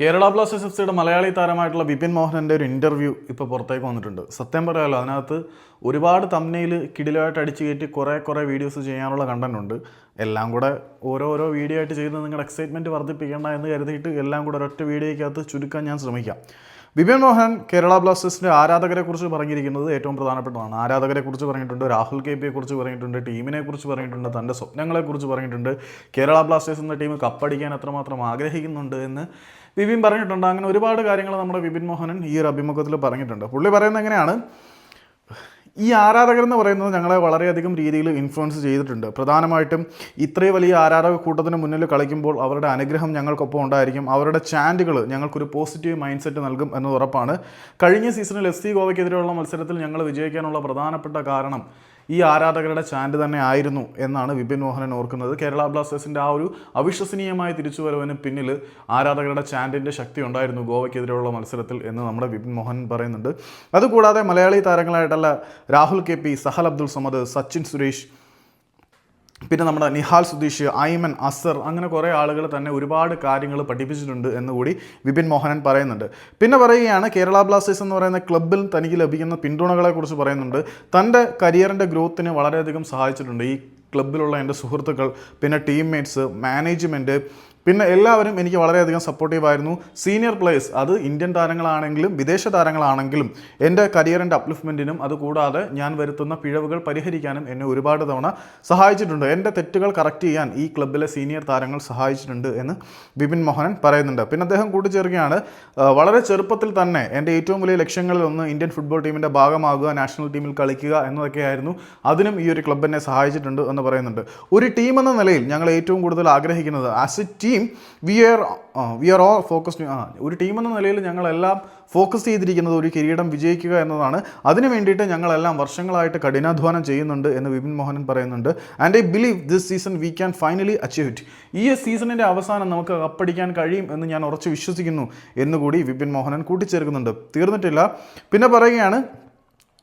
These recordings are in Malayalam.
കേരള ബ്ലാസ്റ്റേഴ്സ് എഫ് സിയുടെ മലയാളി താരമായിട്ടുള്ള ബിപിൻ മോഹനന്റെ ഒരു ഇന്റർവ്യൂ ഇപ്പോൾ പുറത്തേക്ക് വന്നിട്ടുണ്ട്. സത്യം പറയാമല്ലോ അതിനകത്ത് ഒരുപാട് തമ്മനയിൽ കിടിലമായിട്ട് അടിച്ചു കയറ്റി കുറേ കുറേ വീഡിയോസ് ചെയ്യാനുള്ള കണ്ടന്റ് ഉണ്ട്. എല്ലാം കൂടെ ഓരോ വീഡിയോ ആയിട്ട് ചെയ്ത് നിങ്ങളുടെ എക്സൈറ്റ്മെന്റ് വർദ്ധിപ്പിക്കേണ്ട എന്ന് കരുതിയിട്ട് എല്ലാം കൂടെ ഒരൊറ്റ വീഡിയോയ്ക്കകത്ത് ചുരുക്കാൻ ഞാൻ ശ്രമിക്കാം. ബിപിൻ മോഹൻ കേരള ബ്ലാസ്റ്റേഴ്സിന്റെ ആരാധകരെ കുറിച്ച് പറഞ്ഞിരിക്കുന്നത് ഏറ്റവും പ്രധാനപ്പെട്ടതാണ്. ആരാധകരെ കുറിച്ച് പറഞ്ഞിട്ടുണ്ട് രാഹുൽ കെ പിയെ കുറിച്ച് പറഞ്ഞിട്ടുണ്ട് ടീമിനെ കുറിച്ച് പറഞ്ഞിട്ടുണ്ട് തന്റെ സ്വപ്നങ്ങളെ കുറിച്ച് പറഞ്ഞിട്ടുണ്ട്. കേരള ബ്ലാസ്റ്റേഴ്സ് എന്ന ടീം കപ്പടിക്കാൻ എത്രമാത്രം ആഗ്രഹിക്കുന്നുണ്ട് എന്ന് വിപിൻ പറഞ്ഞിട്ടുണ്ട്. അങ്ങനെ ഒരുപാട് കാര്യങ്ങൾ നമ്മുടെ വിപിൻ മോഹനൻ ഈ ഒരു അഭിമുഖത്തിൽ പറഞ്ഞിട്ടുണ്ട്. പുള്ളി പറയുന്നത് എങ്ങനെയാണ് ഈ ആരാധകർ എന്ന് പറയുന്നത് ഞങ്ങളെ വളരെയധികം രീതിയിൽ ഇൻഫ്ലുവൻസ് ചെയ്തിട്ടുണ്ട്. പ്രധാനമായിട്ടും ഇത്രയും വലിയ ആരാധക കൂട്ടത്തിന് മുന്നിൽ കളിക്കുമ്പോൾ അവരുടെ അനുഗ്രഹം ഞങ്ങൾക്കൊപ്പം ഉണ്ടായിരിക്കും. അവരുടെ ചാൻഡുകൾ ഞങ്ങൾക്കൊരു പോസിറ്റീവ് മൈൻഡ് സെറ്റ് നൽകും എന്നത് ഉറപ്പാണ്. കഴിഞ്ഞ സീസണിൽ എസ് സി ഗോവയ്ക്കെതിരെയുള്ള മത്സരത്തിൽ ഞങ്ങൾ വിജയിക്കാനുള്ള പ്രധാനപ്പെട്ട കാരണം ഈ ആരാധകരുടെ ചാൻഡ് തന്നെ ആയിരുന്നു എന്നാണ് വിപിൻ മോഹനൻ ഓർക്കുന്നത്. കേരള ബ്ലാസ്റ്റേഴ്സിന്റെ ആ ഒരു അവിശ്വസനീയമായ തിരിച്ചുവരവിന് പിന്നിൽ ആരാധകരുടെ ചാൻഡിന്റെ ശക്തി ഉണ്ടായിരുന്നു ഗോവയ്ക്കെതിരെയുള്ള മത്സരത്തിൽ എന്ന് നമ്മുടെ വിപിൻ മോഹൻ പറയുന്നുണ്ട്. അതുകൂടാതെ മലയാളി താരങ്ങളായിട്ടുള്ള രാഹുൽ കെ പി സഹൽ അബ്ദുൾ സമദ് സച്ചിൻ സുരേഷ് പിന്നെ നമ്മുടെ നിഹാൽ സുധീഷ് ഐമൻ അസർ അങ്ങനെ കുറേ ആളുകൾ തന്നെ ഒരുപാട് കാര്യങ്ങൾ പഠിപ്പിച്ചിട്ടുണ്ട് എന്ന് കൂടി വിപിൻ മോഹനൻ പറയുന്നുണ്ട്. പിന്നെ പറയുകയാണ് കേരള ബ്ലാസ്റ്റേഴ്സ് എന്ന് പറയുന്ന ക്ലബിൽ തനിക്ക് ലഭിക്കുന്ന പിന്തുണകളെക്കുറിച്ച് പറയുന്നുണ്ട്. തന്റെ കരിയറിന്റെ ഗ്രോത്തിന് വളരെയധികം സഹായിച്ചിട്ടുണ്ട് ഈ ക്ലബിലുള്ള എന്റെ സുഹൃത്തുക്കൾ പിന്നെ ടീംമേറ്റ്സ് മാനേജ്മെന്റ് പിന്നെ എല്ലാവരും എനിക്ക് വളരെയധികം സപ്പോർട്ടീവായിരുന്നു സീനിയർ പ്ലേയേഴ്സ് അത് ഇന്ത്യൻ താരങ്ങളാണെങ്കിലും വിദേശ താരങ്ങളാണെങ്കിലും എന്റെ കരിയറിന്റെ അപ്ലിഫ്മെന്റിനും അതുകൂടാതെ ഞാൻ വരുത്തുന്ന പിഴവുകൾ പരിഹരിക്കാനും എന്നെ ഒരുപാട് തവണ സഹായിച്ചിട്ടുണ്ട്. എന്റെ തെറ്റുകൾ കറക്റ്റ് ചെയ്യാൻ ഈ ക്ലബ്ബിലെ സീനിയർ താരങ്ങൾ സഹായിച്ചിട്ടുണ്ട് എന്ന് ബിപിൻ മോഹനൻ പറയുന്നുണ്ട്. പിന്നെ അദ്ദേഹം കൂട്ടിച്ചേർക്കുകയാണ് വളരെ ചെറുപ്പത്തിൽ തന്നെ എന്റെ ഏറ്റവും വലിയ ലക്ഷ്യങ്ങളിൽ ഒന്ന് ഇന്ത്യൻ ഫുട്ബോൾ ടീമിന്റെ ഭാഗമാകുക നാഷണൽ ടീമിൽ കളിക്കുക എന്നതൊക്കെയായിരുന്നു അതിനും ഈ ഒരു ക്ലബ്ബ് എന്നെ സഹായിച്ചിട്ടുണ്ട് എന്ന് പറയുന്നുണ്ട്. ഒരു ടീം എന്ന നിലയിൽ ഞങ്ങൾ ഏറ്റവും കൂടുതൽ ആഗ്രഹിക്കുന്നത് as a team we are we are all focused ആ ഒരു ടീം എന്ന നിലയിൽ ഞങ്ങളെല്ലാം ഫോക്കസ് ചെയ്തിരിക്കുന്നത് ഒരു കിരീടം വിജയിക്കുക എന്നതാണ്. അതിനു വേണ്ടിയിട്ട് ഞങ്ങളെല്ലാം വർഷങ്ങളായിട്ട് കഠിനാധ്വാനം ചെയ്യുന്നുണ്ട് എന്ന് വിപിൻ മോഹനൻ പറയുന്നുണ്ട്. And I believe this season we can finally achieve it ഈ സീസണിന്റെ അവസാനം നമുക്ക് കപ്പടിക്കാൻ കഴിയും എന്ന് ഞാൻ ഉറച്ച് വിശ്വസിക്കുന്നു എന്നുകൂടി വിപിൻ മോഹനൻ കൂട്ടിച്ചേർക്കുന്നുണ്ട്. തീർന്നിട്ടില്ല. പിന്നെ പറയുകയാണ്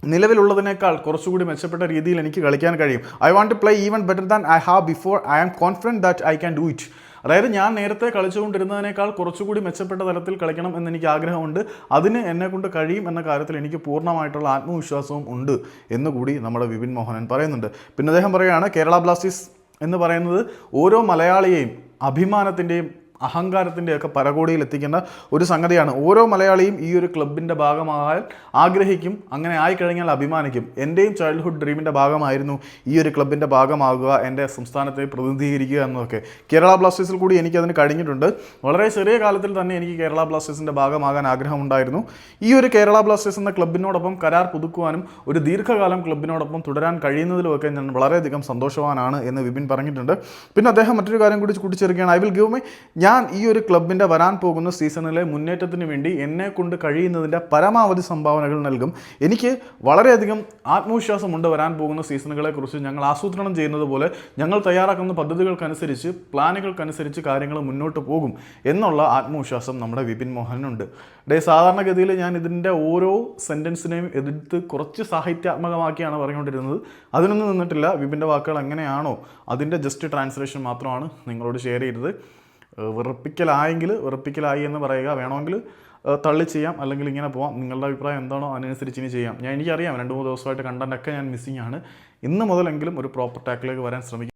നിലവിലുള്ളതിനേക്കാൾ കുറച്ചുകൂടി മെച്ചപ്പെട്ട രീതിയിൽ എനിക്ക് കളിക്കാൻ കഴിയും. I want to play even better than I have before I am confident that I can do it അതായത് ഞാൻ നേരത്തെ കളിച്ചുകൊണ്ടിരുന്നതിനേക്കാൾ കുറച്ചുകൂടി മെച്ചപ്പെട്ട തലത്തിൽ കളിക്കണം എന്ന് എനിക്ക് ആഗ്രഹമുണ്ട്. അതിന് എന്നെ കൊണ്ട് കഴിയും എന്ന കാര്യത്തിൽ എനിക്ക് പൂർണമായിട്ടുള്ള ആത്മവിശ്വാസവും ഉണ്ട് എന്നുകൂടി നമ്മുടെ വിപിൻ മോഹനൻ പറയുന്നുണ്ട്. പിന്നെ അദ്ദേഹം പറയുകയാണ് കേരള ബ്ലാസ്റ്റേഴ്സ് എന്ന് പറയുന്നത് ഓരോ മലയാളിയെയും അഭിമാനത്തിന്റെയും അഹങ്കാരത്തിന്റെയൊക്കെ പരകോടിയിൽ എത്തിക്കുന്ന ഒരു സംഗതിയാണ്. ഓരോ മലയാളിയും ഈ ഒരു ക്ലബിന്റെ ഭാഗമാകാൻ ആഗ്രഹിക്കും അങ്ങനെ ആയിക്കഴിഞ്ഞാൽ അഭിമാനിക്കും. എന്റെയും ചൈൽഡ്ഹുഡ് ഡ്രീമിന്റെ ഭാഗമായിരുന്നു ഈ ഒരു ക്ലബിന്റെ ഭാഗമാകുക എന്റെ സംസ്ഥാനത്തെ പ്രതിനിധീകരിക്കുക എന്നതൊക്കെ. കേരള ബ്ലാസ്റ്റേഴ്സിൽ കൂടി എനിക്കതിന് കഴിഞ്ഞിട്ടുണ്ട്. വളരെ ചെറിയ കാലത്തിൽ തന്നെ എനിക്ക് കേരള ബ്ലാസ്റ്റേഴ്സിന്റെ ഭാഗമാകാൻ ആഗ്രഹമുണ്ടായിരുന്നു. ഈ ഒരു കേരള ബ്ലാസ്റ്റേഴ്സ് എന്ന ക്ലബിനോടൊപ്പം കരാർ പുതുക്കുവാനും ഒരു ദീർഘകാലം ക്ലബിനോടൊപ്പം തുടരാൻ കഴിയുന്നതിലുമൊക്കെ ഞാൻ വളരെയധികം സന്തോഷവാനാണ് എന്ന് വിപിൻ പറഞ്ഞിട്ടുണ്ട്. പിന്നെ അദ്ദേഹം മറ്റൊരു കാര്യം കൂടി കൂട്ടിച്ചേർക്കുകയാണ്. ഐ വിൽ ഗിവ് മൈ ഞാൻ ഈ ഒരു ക്ലബിന്റെ വരാൻ പോകുന്ന സീസണിലെ മുന്നേറ്റത്തിന് വേണ്ടി എന്നെ കൊണ്ട് കഴിയുന്നതിന്റെ പരമാവധി സംഭാവനകൾ നൽകും. എനിക്ക് വളരെയധികം ആത്മവിശ്വാസമുണ്ട് വരാൻ പോകുന്ന സീസണുകളെക്കുറിച്ച് ഞങ്ങൾ ആസൂത്രണം ചെയ്യുന്നത് പോലെ ഞങ്ങൾ തയ്യാറാക്കുന്ന പദ്ധതികൾക്കനുസരിച്ച് പ്ലാനുകൾക്കനുസരിച്ച് കാര്യങ്ങൾ മുന്നോട്ട് പോകും എന്നുള്ള ആത്മവിശ്വാസം നമ്മുടെ വിപിൻ മോഹനുണ്ട്. ഡേ സാധാരണഗതിയിൽ ഞാൻ ഇതിന്റെ ഓരോ സെന്റൻസിനെയും എതിർത്ത് കുറച്ച് സാഹിത്യാത്മകമാക്കിയാണ് പറഞ്ഞുകൊണ്ടിരുന്നത്. അതിനൊന്നും നിന്നിട്ടില്ല. വിപിന്റെ വാക്കുകൾ എങ്ങനെയാണോ അതിന്റെ ജസ്റ്റ് ട്രാൻസ്ലേഷൻ മാത്രമാണ് നിങ്ങളോട് ഷെയർ ചെയ്തത്. വെറുപ്പിക്കലായെങ്കിൽ വെറുപ്പിക്കലായി എന്ന് പറയുക വേണമെങ്കിൽ തള്ളി ചെയ്യാം അല്ലെങ്കിൽ ഇങ്ങനെ പോവാം. നിങ്ങളുടെ അഭിപ്രായം എന്താണോ അതിനനുസരിച്ച് ഇനി ചെയ്യാം. ഞാൻ എനിക്കറിയാം രണ്ട് മൂന്ന് ദിവസമായിട്ട് കണ്ടന്റൊക്കെ ഞാൻ മിസ്സിംഗ് ആണ്. ഇന്ന് മുതലെങ്കിലും ഒരു പ്രോപ്പർ ടാക്കിലേക്ക് വരാൻ ശ്രമിക്കും.